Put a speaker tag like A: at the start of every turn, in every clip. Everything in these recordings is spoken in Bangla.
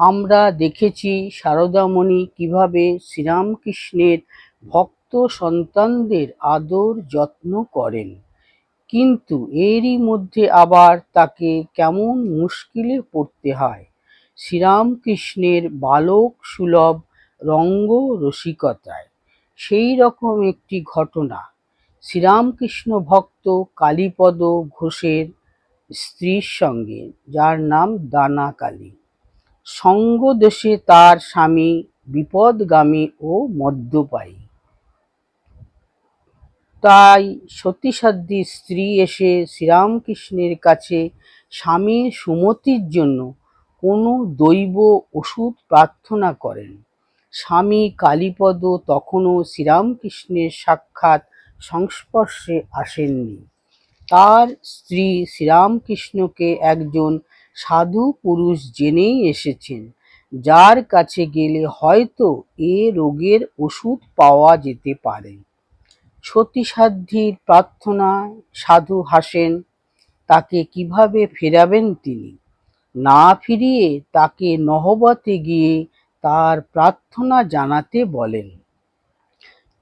A: আমরা দেখেছি সারদামণি কীভাবে শ্রীরামকৃষ্ণের ভক্ত সন্তানদের আদর যত্ন করেন। কিন্তু এরই মধ্যে আবার তাকে কেমন মুশকিলে পড়তে হয়। শ্রীরামকৃষ্ণের বালক সুলভ রঙ্গ রসিকতায় সেই রকম একটি ঘটনা। শ্রীরামকৃষ্ণ ভক্ত কালীপদ ঘোষের স্ত্রীর সঙ্গে, যার নাম দানা কালী সঙ্গদোষে তার স্বামী বিপদগামী ও মদ্যপায়ী। তাই সতীসাধ্যী স্ত্রী এসে শ্রীরামকৃষ্ণের কাছে স্বামীর সুমতির জন্য কোনো দৈব ওষুধ প্রার্থনা করেন। স্বামী কালীপদ তখনও শ্রীরামকৃষ্ণের সাক্ষাৎ সংস্পর্শে আসেননি। তার স্ত্রী শ্রীরামকৃষ্ণকে একজন সাধু পুরুষ জেনেই এসেছেন। যার কাছে গেলে হয়তো এ রোগের ওষুধ পাওয়া যেতে পারে। সতীসাধ্যীর প্রার্থনায় সাধু হাসেন, তাকে কীভাবে ফেরাবেন তিনি? না ফিরিয়ে তাকে নহবতে গিয়ে তার প্রার্থনা জানাতে বলেন।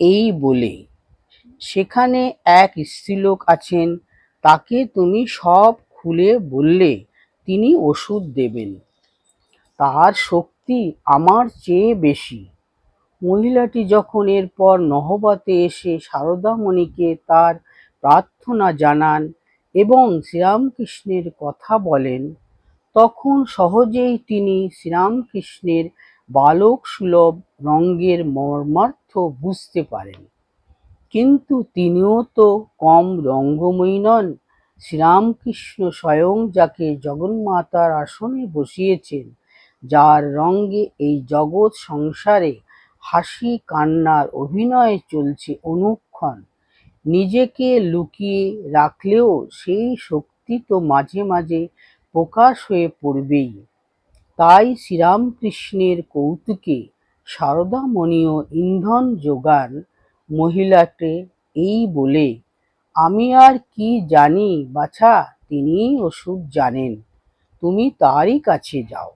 A: এই বলে, সেখানে এক স্ত্রীলোক আছেন, তাকে তুমি সব খুলে বললে তিনি ওষুধ দেবেন। তার শক্তি আমার চেয়ে বেশি। মহিলাটি যখন এরপর নহবাতে এসে সারদামণিকে তার প্রার্থনা জানান এবং শ্রীরামকৃষ্ণের কথা বলেন, তখন সহজেই তিনি শ্রীরামকৃষ্ণের বালক সুলভ রঙ্গের মর্মার্থ বুঝতে পারেন। কিন্তু তিনিও তো কম রঙ্গময়ী নন। শ্রীরামকৃষ্ণ স্বয়ং যাকে জগন্মাতার আসনে বসিয়েছেন, যার রঙ্গে এই জগৎ সংসারে হাসি কান্নার অভিনয় চলছে অনুক্ষণ। নিজেকে লুকিয়ে রাখলেও সেই শক্তি তো মাঝে মাঝে প্রকাশ হয়ে পড়বেই। তাই শ্রীরামকৃষ্ণের কৌতুকে সারদামণিও ইন্ধন যোগান মহিলাকে এই বলে আমি আর কি জানি, বাছা, তিনিই ওষুধ জানেন। তুমি তারই কাছে যাও।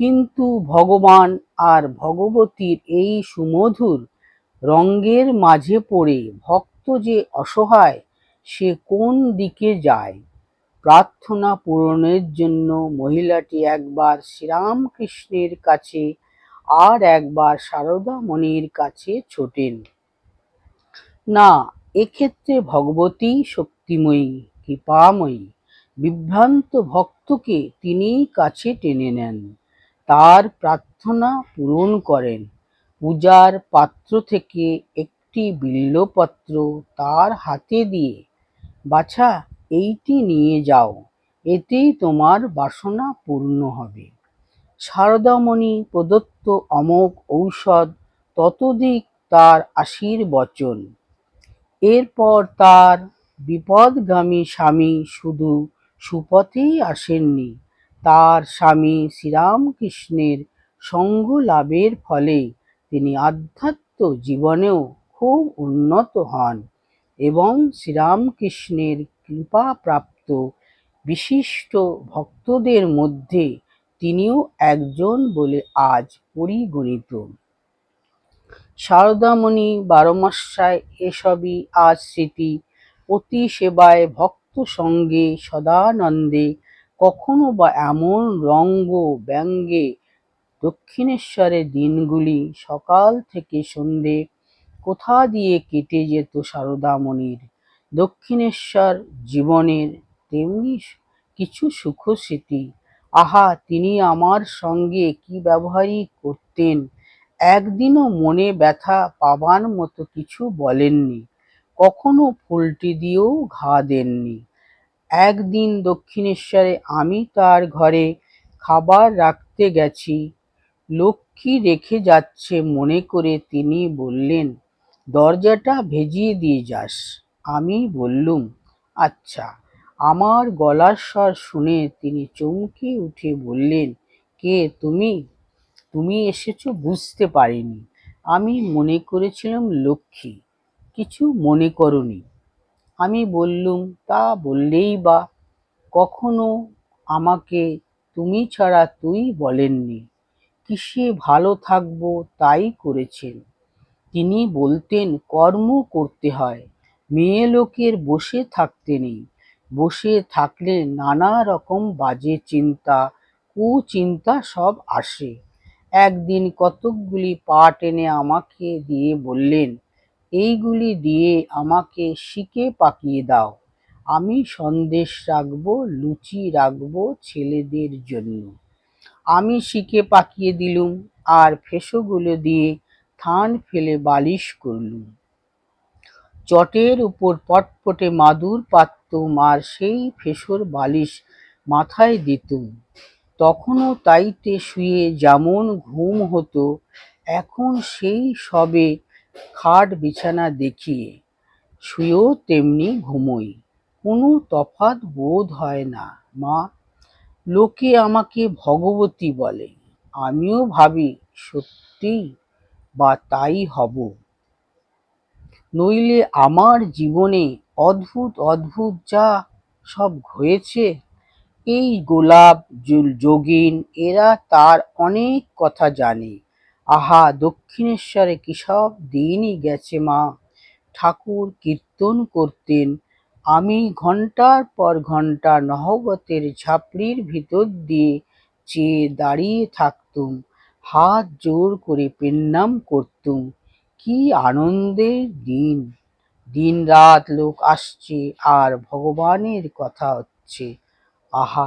A: কিন্তু ভগবান আর ভগবতীর এই সুমধুর রঙ্গের মাঝে পড়ে ভক্ত যে অসহায়, সে কোন দিকে যায়? প্রার্থনা পূরণের জন্য মহিলাটি একবার শ্রীরামকৃষ্ণের কাছে আর একবার সারদামণির কাছে ছোটেন। না এক্ষেত্রে ভগবতী শক্তিময়ী, কৃপাময়ী, বিভ্রান্ত ভক্তকে তিনিই কাছে টেনে নেন। তার প্রার্থনা পূরণ করেন। পূজার পাত্র থেকে একটি বিল্লপত্র তার হাতে দিয়ে, বাছা, এইটি নিয়ে যাও, এতেই তোমার বাসনা পূর্ণ হবে। শারদামণি প্রদত্ত অমোঘ ঔষধ ততদিক তার আশীর্বচন। এরপর তার বিপদগামী স্বামী শুধু সুপথেই আসেননি। তার স্বামী শ্রীরামকৃষ্ণের সঙ্গ লাভের ফলে তিনি আধ্যাত্ম জীবনেও খুব উন্নত হন এবং শ্রীরামকৃষ্ণের কৃপাপ্রাপ্ত বিশিষ্ট ভক্তদের মধ্যে তিনিও একজন বলে আজ পরিগণিত। সারদামণি বারোমাসায় এসবই আজ স্মৃতি। অতি সেবায় ভক্ত সঙ্গে সদানন্দে, কখনো বা এমন রঙ্গ ব্যঙ্গে দক্ষিণেশ্বরের দিনগুলি সকাল থেকে সন্ধে, কোথা দিয়ে কেটে যেত সারদামণির দক্ষিণেশ্বর জীবনের তেমনি কিছু সুখ স্মৃতি আহা, তিনি আমার সঙ্গে কি ব্যবহারই করতেন? একদিনও মনে ব্যথা পাবার মতো কিছু বলেননি। কখনো ফুলটি দিয়েও ঘা দেননি। একদিন দক্ষিণেশ্বরে আমি তার ঘরে খাবার রাখতে গেছি। লক্ষ্মী রেখে যাচ্ছে মনে করে তিনি বললেন, দরজাটা ভেজিয়ে দিয়ে যাস। আমি বললুম আচ্ছা। আমার গলার স্বর শুনে তিনি চমকে উঠে বললেন, কে তুমি? তুমি এসেছ বুঝতে পারিনি। আমি মনে করেছিলাম লক্ষ্মী, কিছু মনে করনি। আমি বললুম, তা বললেই বা, কখনো আমাকে তুমি ছাড়া তুই বলেননি। কিসে ভালো থাকব তাই করেছেন। তিনি বলতেন, কর্ম করতে হয়, মেয়ে লোকের বসে থাকতে নেই। বসে থাকলে নানা রকম বাজে চিন্তা, কুচিন্তা সব আসে। একদিন কতকগুলি পাট এনে আমাকে দিয়ে বললেন, এইগুলি দিয়ে আমাকে শিকে পাকিয়ে দাও। আমি সন্দেশ রাখব, লুচি রাখব ছেলেদের জন্য। আমি শিকে পাকিয়ে দিলুম আর ফেসোগুলো দিয়ে থান ফেলে বালিশ করলুম। চটের উপর পটপটে মাদুর পাততুম আর সেই ফেসর বালিশ মাথায় দিতুম। তখনও তাইতে শুয়ে যেমন ঘুম হতো, এখন সেই সবে খাট বিছানা দেখিয়ে শুয়েও তেমনি ঘুমোই। কোনো তফাৎ বোধ হয় না, মা। লোকে আমাকে ভগবতী বলে। আমিও ভাবি, সত্যি বা তাই হব। নইলে আমার জীবনে অদ্ভুত অদ্ভুত যা সব হয়েছে এই গোলাপ যোগিন, এরা তার অনেক কথা জানে। আহা, দক্ষিণেশ্বরে কি সব দিনই গেছে মা। ঠাকুর কীর্তন করতেন। আমি ঘণ্টার পর ঘণ্টা নহবতের ঝাপড়ির ভিতর দিয়ে চেয়ে দাঁড়িয়ে থাকতুম, হাত জোর করে প্রণাম করতুম। কি আনন্দের দিন। দিন রাত লোক আসছে আর ভগবানের কথা হচ্ছে। আহা